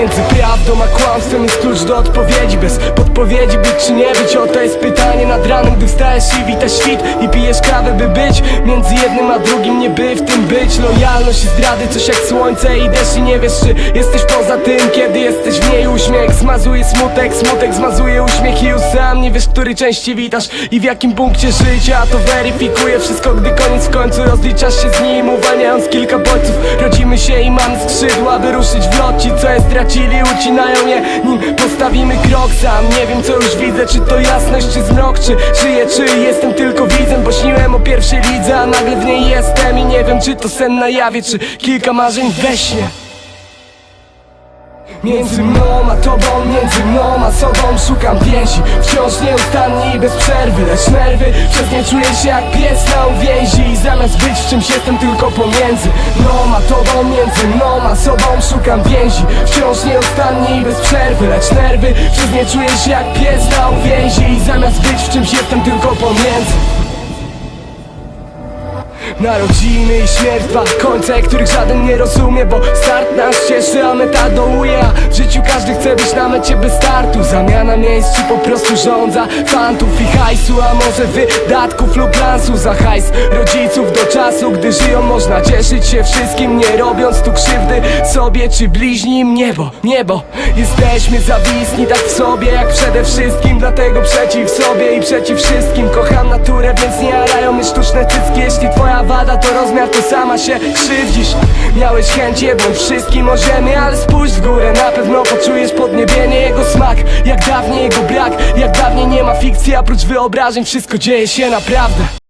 Między prawdą a kłamstwem jest klucz do odpowiedzi. Bez podpowiedzi być czy nie być Oto jest pytanie nad ranem Gdy wstajesz i witasz świt I pijesz kawę by być Między jednym a drugim nie by w tym być. Lojalność i zdrady coś jak słońce I deszcz i nie wiesz czy jesteś poza tym Kiedy jesteś w niej. Uśmiech Zmazuje smutek, smutek zmazuje uśmiech I już sam nie wiesz który częściej witasz I w jakim punkcie życia. To weryfikuje Wszystko gdy koniec w końcu rozliczasz się z nim Uwalniając kilka bodźców. Rodzimy się i mamy skrzydła by ruszyć w lot. Ci co je stracili ucinają je. Nim postawimy krok sam. Nie wiem co już widzę. Czy to jasność czy zmrok Czy żyję czy jestem tylko widzem. Bo śniłem o pierwszej lidze A nagle w niej jestem. I nie wiem czy to sen na jawie Czy kilka marzeń we śnie Między mną a tobą, między mną a sobą Szukam więzi, wciąż nieustannie i bez przerwy Lecz nerwy, przez nie czuję się jak pies na uwięzi. I zamiast być w czymś jestem tylko pomiędzy Mną a tobą, między mną a sobą Szukam więzi, wciąż nieustannie i bez przerwy Lecz nerwy, przez nie czuję się jak pies na uwięzi. I zamiast być w czymś jestem tylko pomiędzy Narodziny i śmierć, dwa końce, których żaden nie rozumie Bo start nas cieszy, a meta dołuje A w życiu każdy chce być na mecie bez startu. Zamiana miejsc po prostu rządza Fantów i hajsu, a może wydatków lub lansu Za hajs rodziców do czasu, gdy żyją Można cieszyć się wszystkim, nie robiąc tu krzywdy Sobie czy bliźnim. Niebo, niebo Jesteśmy zawisni tak w sobie jak przede wszystkim Dlatego przeciw sobie i przeciw wszystkim. Kocham naturę, więc nie arają mnie sztuczne cycki Jeśli wada to rozmiar, to sama się krzywdzisz. Miałeś chęć jedną wszystkim ziemię Ale spójrz w górę, na pewno poczujesz podniebienie Jego smak, jak dawniej jego brak. Jak dawniej nie ma fikcji, a prócz wyobrażeń Wszystko dzieje się naprawdę